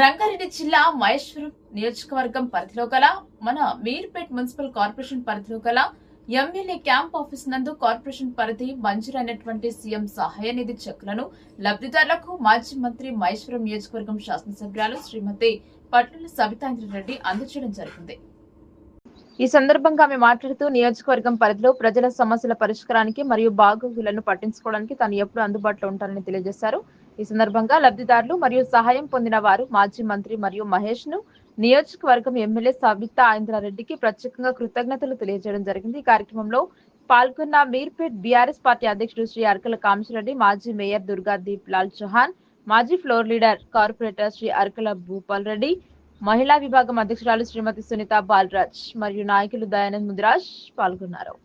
రంగారెడ్డి జిల్లా మహేశ్వరం నియోజకవర్గం పరిధిలో గల మన మీర్పేట్ మున్సిపల్ కార్పొరేషన్ పరిధిలో గల ఎమ్మెల్యే క్యాంప్ ఆఫీస్ నందు కార్పొరేషన్ పరిధి మంజూరైనటువంటి సీఎం సహాయ నిధి చెక్కులను లబ్ధిదారులకు మాజీ మంత్రి మహేశ్వరం నియోజకవర్గం శాసనసభ్యురాలు శ్రీమతి పట్ల సవితాంద్ర రెడ్డి అందజేయడం జరిగింది. ఈ సందర్భంగా ఆమె మాట్లాడుతూ నియోజకవర్గం పరిధిలో ప్రజల సమస్యల పరిష్కారానికి మరియు బాగోగులను పట్టించుకోవడానికి తాను ఎప్పుడు అందుబాటులో ఉంటానని తెలియజేశారు. ఈ సందర్భంగా లబ్ధిదారులు మరియు సహాయం పొందిన వారు మాజీ మంత్రి మరియు మహేష్ను నియోజకవర్గం ఎమ్మెల్యే సవిత ఆయంద్రారెడ్డికి ప్రత్యేకంగా కృతజ్ఞతలు తెలియజేయడం జరిగింది. ఈ కార్యక్రమంలో పాల్గొన్న మీర్పేట్ బీఆర్ఎస్ పార్టీ అధ్యక్షుడు శ్రీ అరకల కామేశ్వరరెడ్డి మాజీ మేయర్ దుర్గాదీప్ లాల్ చౌహాన్ మాజీ floor leader corporator Shri Arakala Bhupal Reddy మహిళా విభాగం అధ్యక్షురాలు శ్రీమతి సునీత బాలరాజ్ మరియు నాయకులు దయానంద్ ముదిరాజ్ పాల్గొన్నారు.